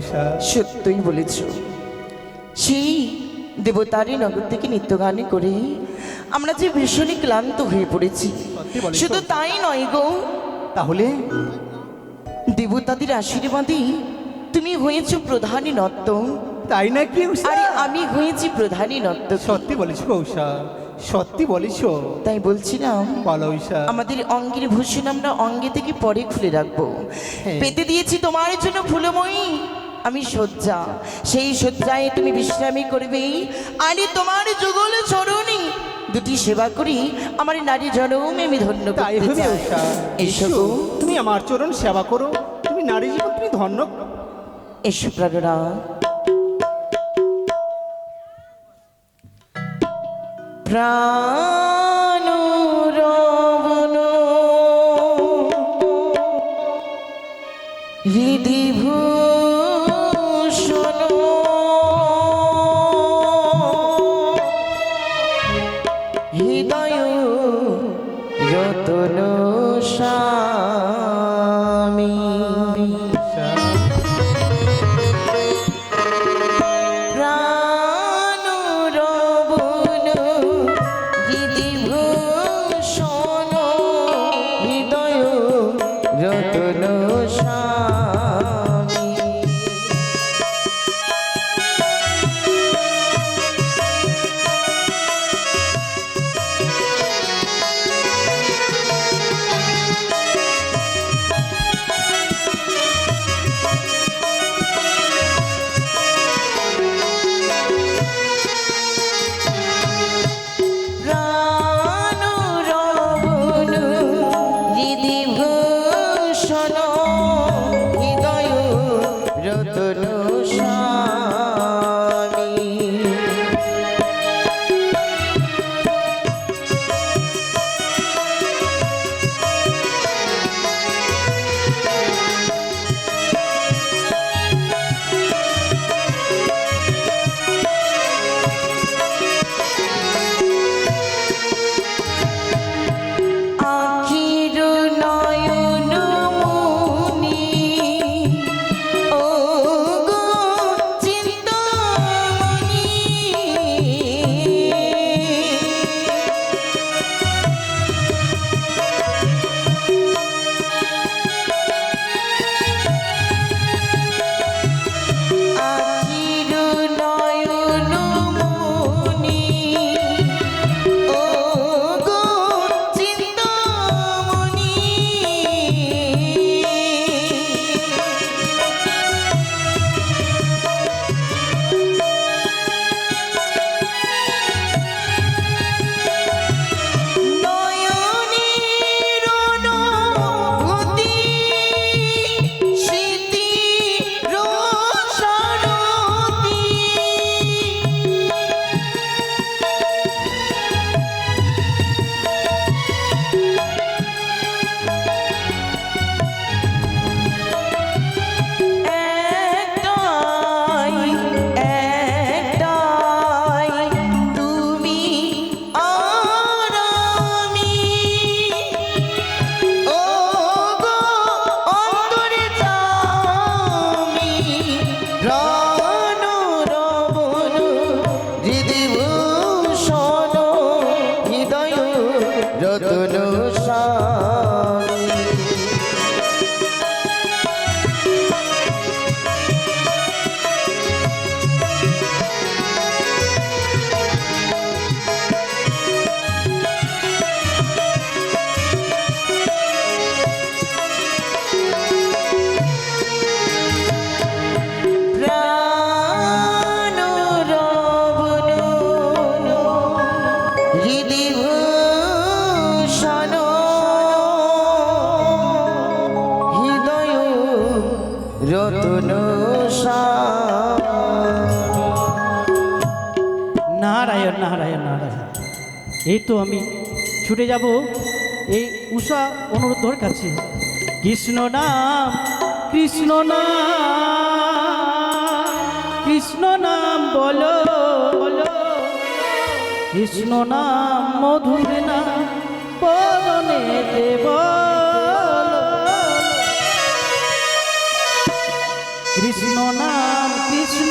বলো সত্যই বলেছ। সেই দেবতারই নগর থেকে নিত্য গানে করে আমরা যে ভীষণই ক্লান্ত হয়ে পড়েছি। শুধু তাই নয় গো। তাহলে? দেবতাদের আশীর্বাদে তুমি হয়েছ প্রধানী নত্য তাই নাকি আরে আমি হয়েছি প্রধানী নত্য সত্যি বলেছ উষা সত্যি বলেছ? তাই বলছিলাম বলো ঈশা আমাদের অঙ্গের ভূষণ আমরা অঙ্গে থেকে পরে খুলে রাখব। হ্যাঁ। পেতে দিয়েছি তোমার জন্য ফুলময়ী। আমি শয্যা। সেই শয্যায় তুমি বিশ্রামী করবে। আরে তোমার যুগল চরণী দুটি সেবা করি। আমার নারী জনমে আমি ধন্য এসো। তুমি আমার চরণ সেবা করো। তুমি নারী জীবন তুমি ধন্য এসো প্রাণরা। প্রাণ রবণ নারায়ণ নারায়ণ নারায়ণ। এই তো আমি ছুটে যাব। এই উষা অনুরোধর কাছে। কৃষ্ণ নাম কৃষ্ণ নাম কৃষ্ণ নাম বলো বলো। কৃষ্ণ নাম মধুর নাম, পদনে দেব। কৃষ্ণ নাম কৃষ্ণ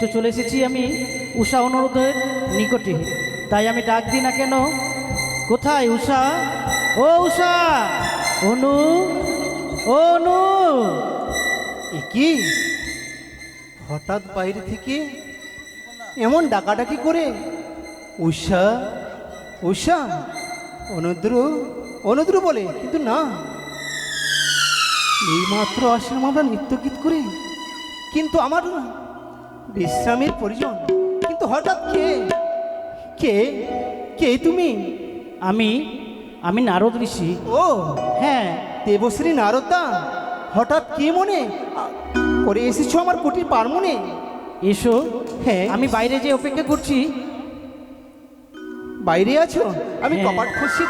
তো চলে এসেছি আমি উষা অনুরোধের নিকটে। তাই আমি ডাক দিই না কেন? কোথায় উষা? ও উষা! অনু অনু! কি? হঠাৎ বাইরে থেকে এমন ডাকাডাকি করে। উষা উষা! অনুদ্র অনুদ্র বলে, কিন্তু না। এইমাত্র আসলাম আমরা নৃত্যগীত করে, কিন্তু আমার বিশ্রামের প্রয়োজন। কিন্তু হঠাৎ কে? কে? কে তুমি? আমি আমি নারদ ঋষি। ও হ্যাঁ দেবশ্রী নারদা হঠাৎ কে মনে? করে এসেছ আমার কুটির পার মনে এসো হ্যাঁ। আমি বাইরে যে অপেক্ষা করছি। বাইরে আছো? আমি হ্যাঁ। কপাট খুঁজছি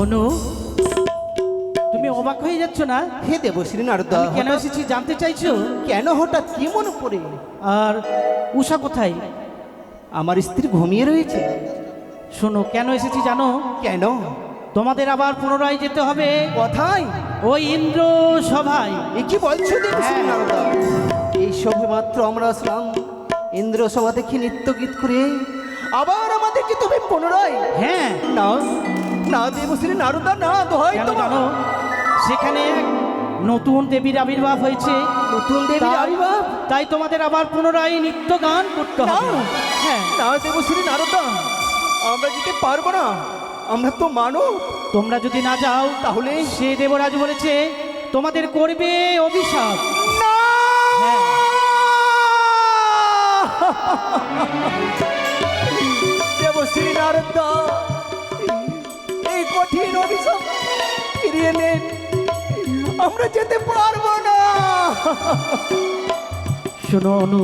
অনু তুমি অবাক হয়ে যাচ্ছ না? হে দেবশ্রী নারদা কেন এসেছি জানতে চাইছো? কেন হঠাৎ কি মনে পড়ে? আর উষা কোথায়? আমার স্ত্রী ঘুমিয়ে রয়েছে। শোনো কেন এসেছি জানো? কেন? তোমাদের আবার পুনরায় যেতে হবে। কথাই ওই ইন্দ্র সভায়। এ কি বলছো দেবশ্রী হ্যাঁ। নারদা? এই সবে মাত্র আমরা আসলাম ইন্দ্র সভা থেকে নৃত্য গীত করে। আবার আমাদেরকে তুমি পুনরায় হ্যাঁ। না না দেবশ্রী নারদা না দোহাই জানো? সেখানে এক নতুন দেবীর আবির্ভাব হয়েছে। নতুন দেবীর আবির্ভাব? তাই তোমাদের আবার পুনরায় নৃত্য গান করতে হবে। হ্যাঁ। না দেবশ্রী নারদা আমরা যেতে পারব না আমরা তো মানব। তোমরা যদি না যাও তাহলে? সে দেবরাজ বলেছে তোমাদের করবে অভিশাপ। হ্যাঁ। দেবশ্রী নারদা এই কঠিন অভিশাপ ফিরিয়ে নেন আমরা যেতে পারব না। শোনো অনু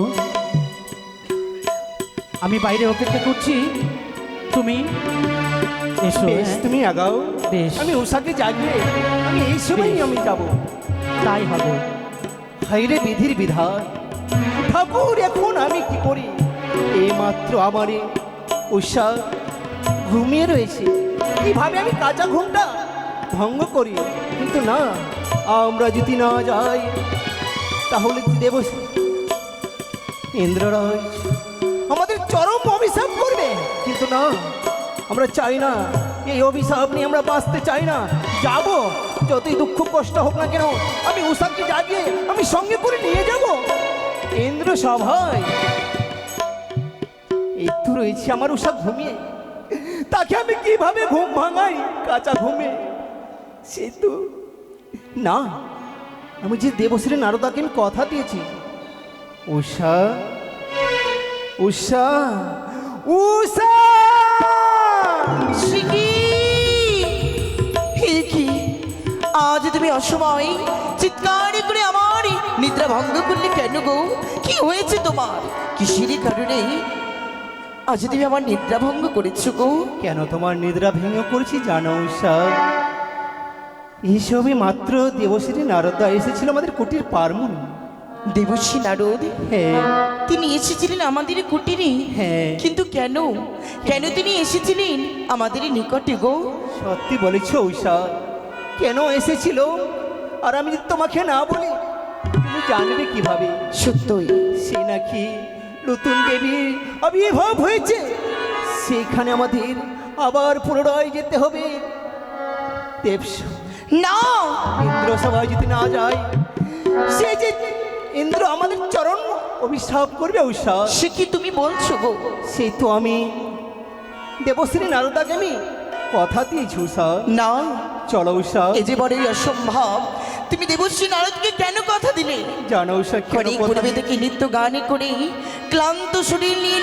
আমি বাইরে অপেক্ষা করছি। তুমি এসো বেশ হ্যাঁ? তুমি আগাও। বেশ। আমি উষাকে জাগিয়ে আমি এই সময়ই আমি যাব। তাই হবে। হাইরে বিধির বিধান। ঠাকুর এখন আমি কি করি? এই মাত্র আমারে উষা ঘুমিয়ে রয়েছে। কীভাবে আমি কাঁচা ঘুমটা ভঙ্গ করি? কিন্তু না আমরা যদি না যাই, তাহলে দেব ইন্দ্ররাজ, আমাদের চরম অভিশাপ করবে। কিন্তু না, আমরা চাই না, এই অভিশাপ নিয়ে আমরা বাঁচতে চাই না। যাব, যতই দুঃখ কষ্ট হোক না কেন, আমি উষাকে জাগিয়ে, আমি সঙ্গে করে নিয়ে যাব। ইন্দ্র সভায় এই তো রয়েছে আমার উষা ঘুমিয়ে। তাকে আমি কীভাবে ঘুম ভাঙাই? কাঁচা ঘুমে। সে তো না আমি যে দেবশ্রী নারদাকে আমি কথা দিয়েছি। উষা উষা উষা! কি? আজ তুমি অসময় চিৎকার করে আমার নিদ্রা ভঙ্গ করলে কেন গো? কি হয়েছে তোমার? কিসের কারণে? আজ তুমি আমার নিদ্রা ভঙ্গ করেছ গো। কেন তোমার নিদ্রা ভেঙে করেছি জানো উষা? এইসবই মাত্র দেবশ্রী নারদা এসেছিল আমাদের কুটির পারমুন দেবশ্রী নারদ? হ্যাঁ। তিনি এসেছিলেন আমাদের কুটিরে? হ্যাঁ। কিন্তু কেন? কেন তিনি এসেছিলেন আমাদের নিকটে গো? সত্যি বলেছ উষা কেন এসেছিল? আর আমি যদি তোমাকে না বলি তুমি জানবে কীভাবে? সত্যই। সে নাকি নতুন দেবী আবির্ভাব হয়েছে। সেখানে আমাদের আবার পুনরায় যেতে হবে। দেব না। ইন্দ্র সভায় যদি না যায় সে যে ইন্দ্র আমাদের চরণ অভিশাপ করবে সে কি তুমি বলছো গো? তো আমি দেবশ্রী নারদাকে আমি কথা দিয়েছি উষা না। চলো উষা এ যে বড়ই অসম্ভব। তুমি দেবশ্রী নারদকে কেন কথা দিলে? জানো উষা কেন কথা নিত্য গানে করে ক্লান্ত শরীর নিয়ে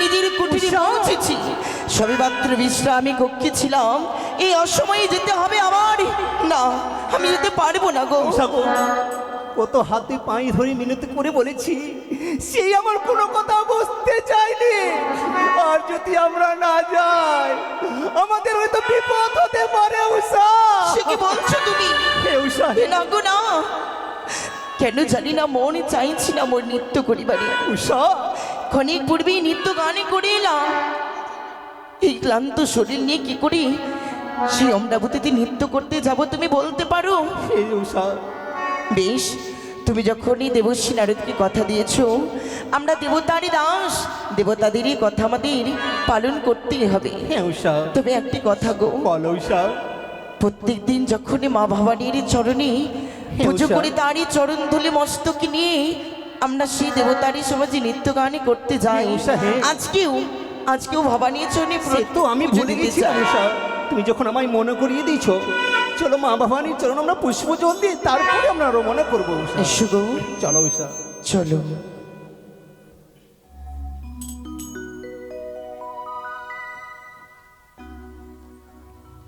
সবেমাত্র বিশ্রামে কক্ষে ছিলাম। এই অসময়ে যেতে হবে আমার? না আমি যেতে পারব না গো। গো, কত হাতে পাই ধরে মিনতি করে বলেছি সেই আমার কোনো কথা বুঝতে চাইনি। আর যদি আমরা না যাই আমাদের হয়তো বিপদ হতে পারে উষা সে কি বলছো তুমি? হে উষা না গো না। কেন জানি না মন চাইছি না মোর নৃত্য করিবারে। উষা ক্ষণিক পূর্বেই নৃত্য গানে করে এলাম। এই ক্লান্ত শরীর নিয়ে কি করি? সেই অমরাবতীতে নৃত্য করতে যাব তুমি বলতে পারো? বেশ তুমি যখনই দেবশ্রী নারদকে কথা দিয়েছ আমরা দেবতারই দাস দেবতাদেরই কথা আমাদের পালন করতেই হবে। হে উষা। তবে একটি কথা গো। প্রত্যেক দিন যখনই মা ভবানীর চরণে পুজো করে তারই চরণ ধুলে মস্তকে নিয়ে আমরা সেই দেবতারই সমাজে নৃত্য গানে করতে যাই। হে উষা, হে। আজকেও আজকেও ভবানীর সে তো আমি ভুলে গেছিলাম তুমি যখন আমায় মনে করিয়ে দিয়েছ চলো মা ভবানীর চরণ আমরা পুষ্প জল দিয়ে তারপরে আমরা রমনা করব চলো উষা চলো।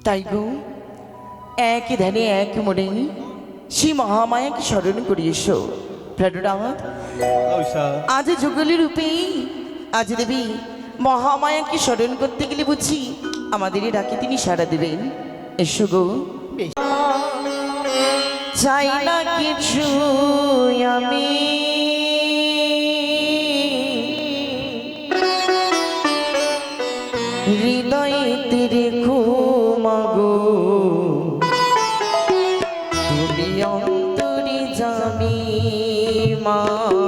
তাই গো এক ধ্যানে এক মনে সেই মহামায়াকে স্মরণ করি এসো। প্রাণনাথ উষা আজ যুগলি রূপে আজ দেবী মহামায়াকে স্মরণ করতে গেলে বুঝি আমাদেরই ডাকে তিনি সাড়া দেবেন। এসো গো। চাই না কিছু আমি। হৃদয়ে মা।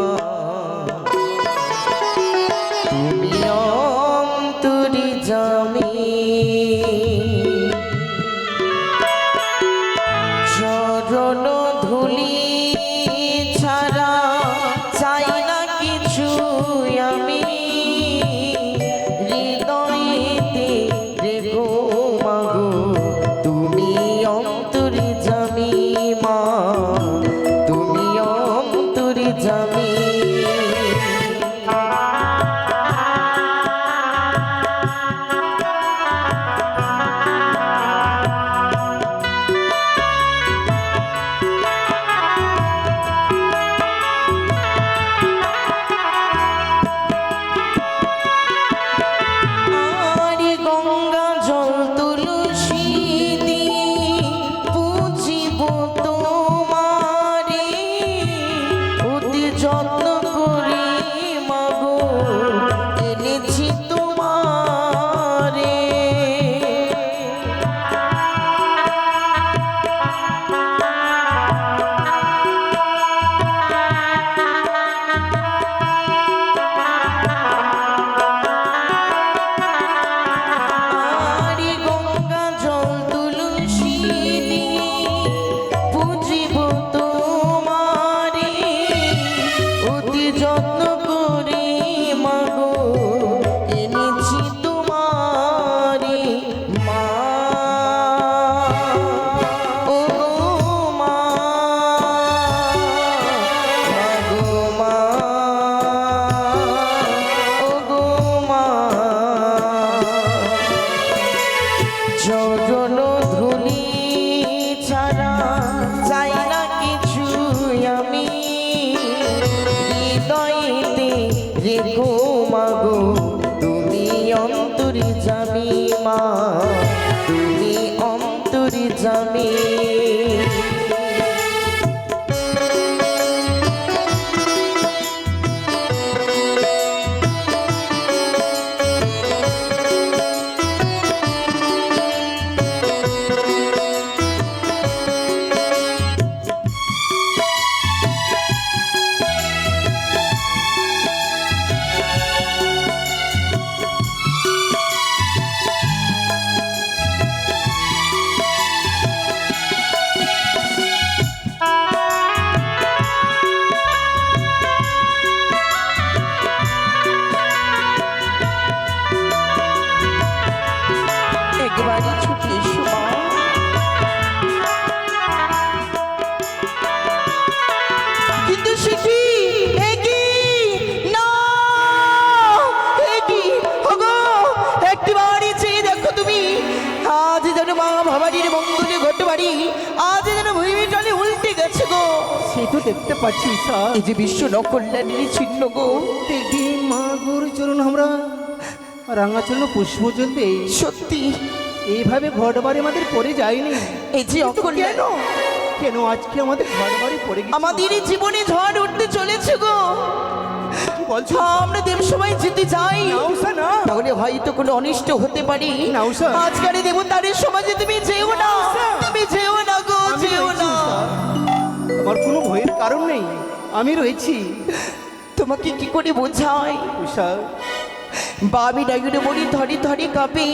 রাঙাচরণ পুষ্প চলতে সত্যি? এইভাবে ঘর বাড়ি আমাদের পড়ে যায়নি। এই যে কেন? কেন আজকে আমাদের ঘর বাড়ি পড়ে আমাদের এই জীবনে ঝড় উঠতে চলেছে গো। বলছো? হ্যাঁ, আমরা দেবসভায় যেতে চাই। তাহলে হয়তো কোনো অনিষ্ট হতে পারে। আজকাল দেবতারের সমাজে তুমি যেও না। তুমি যেও না গো যেও না। আমার কোনো ভয়ের কারণ নেই। আমি রয়েছি। তোমাকে কি করে বোঝাই উষা বাবি ডাইগুলো বলি ধরি ধরি কাঁপে।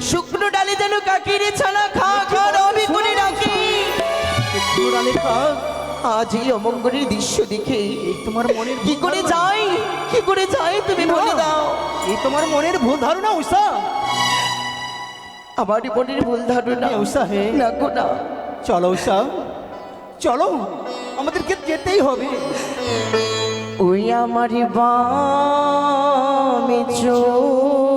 শুকনো ডালে যেন কাকের ছানা খা খা রবি করে রাখে। শুকনো ডালের কাক, আজ এই অমঙ্গলের দৃশ্য দেখে। এই তোমার মনের কি করে। যাই কি করে যাই তুমি বলে দাও। এই তোমার মনের ভুল ধারণা উষা আমার মনের ভুল ধারণা। উষা হে। না গো না। চলো উষা চলো আমাদেরকে যেতেই হবে। ওই আমার বামে চোখ।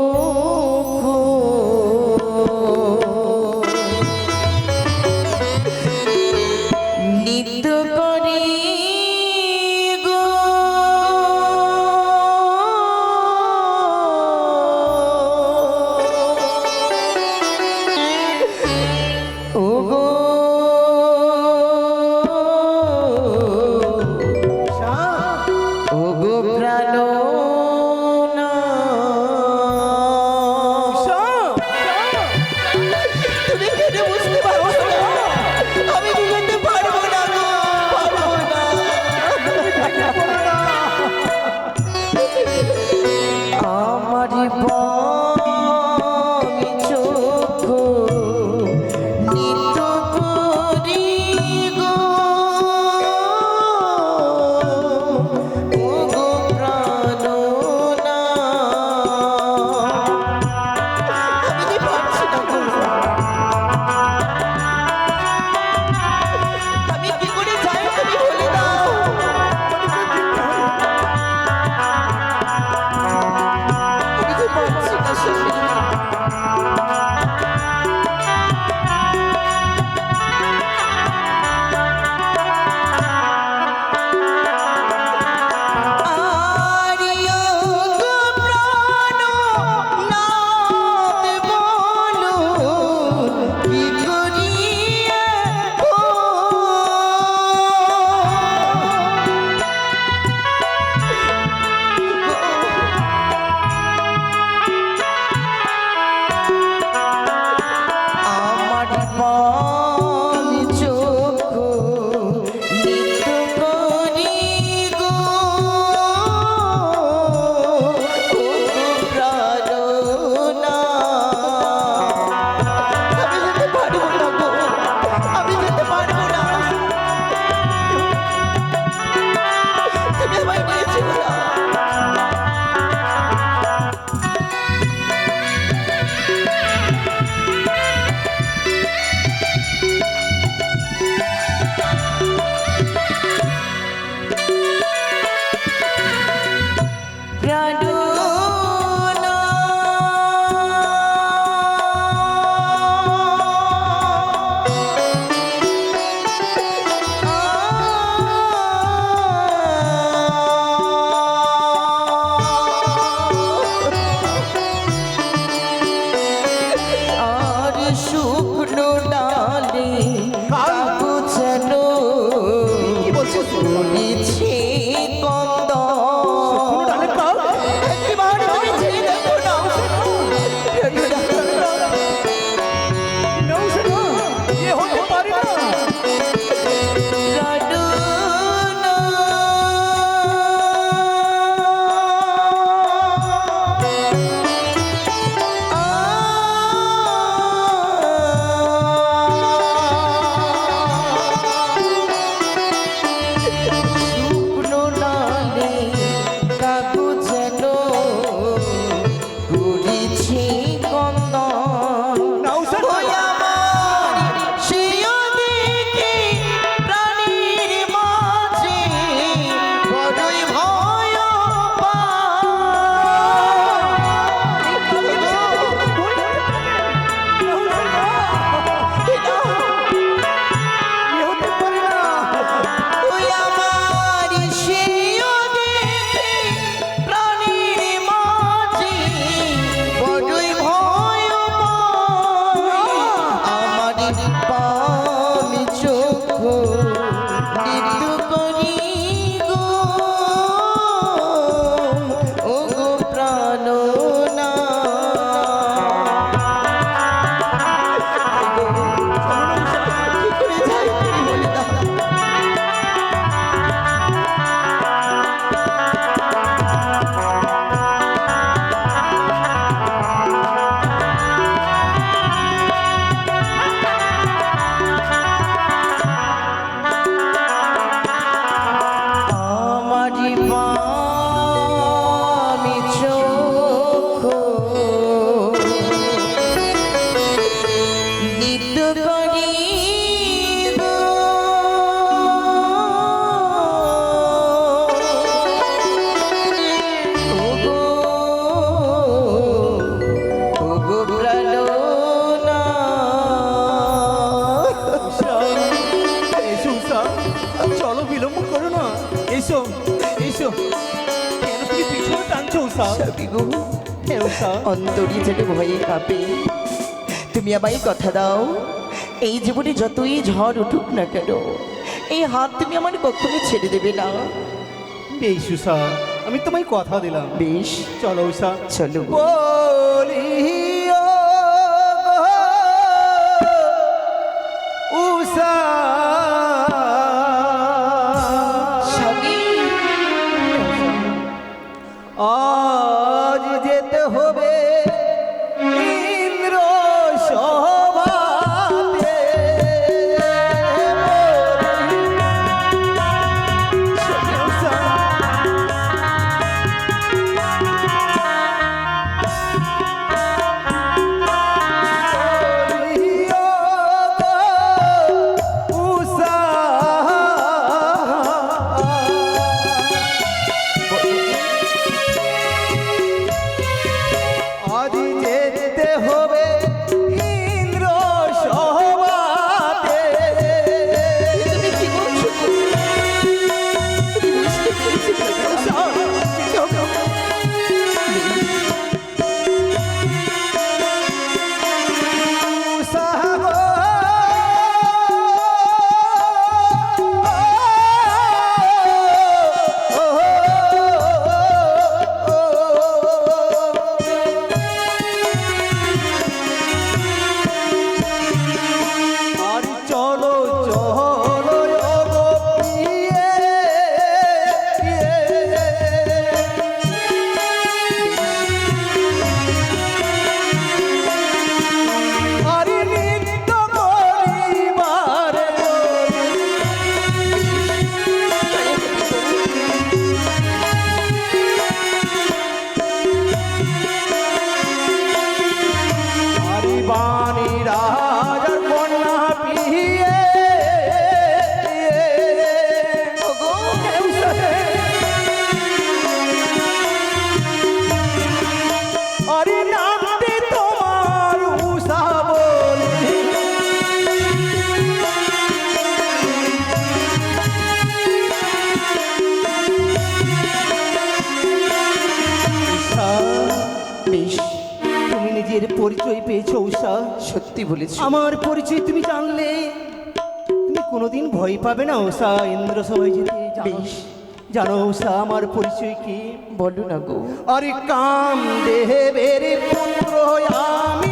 টানছো কেন তুমি পিছনে হ্যাঁ, অন্তরী যেটা ভয়ে কাঁপে। তুমি আমায় কথা দাও। এই জীবনে যতই ঝড় উঠুক না কেন এই হাত তুমি আমার কখনো ছেড়ে দেবে না। বেশ উষা আমি তোমায় কথা দিলাম। বেশ। চলো উষা। চলো। বলি উষা। বলেছি আমার পরিচয় তুমি জানলে তুমি কোনোদিন ভয় পাবে না ওষা ইন্দ্র সবাই যেতে জানো? বেশ। জানো উষা আমার পরিচয় কি বলো না গো আরে কাম দেহে বেরে পুত্র আমি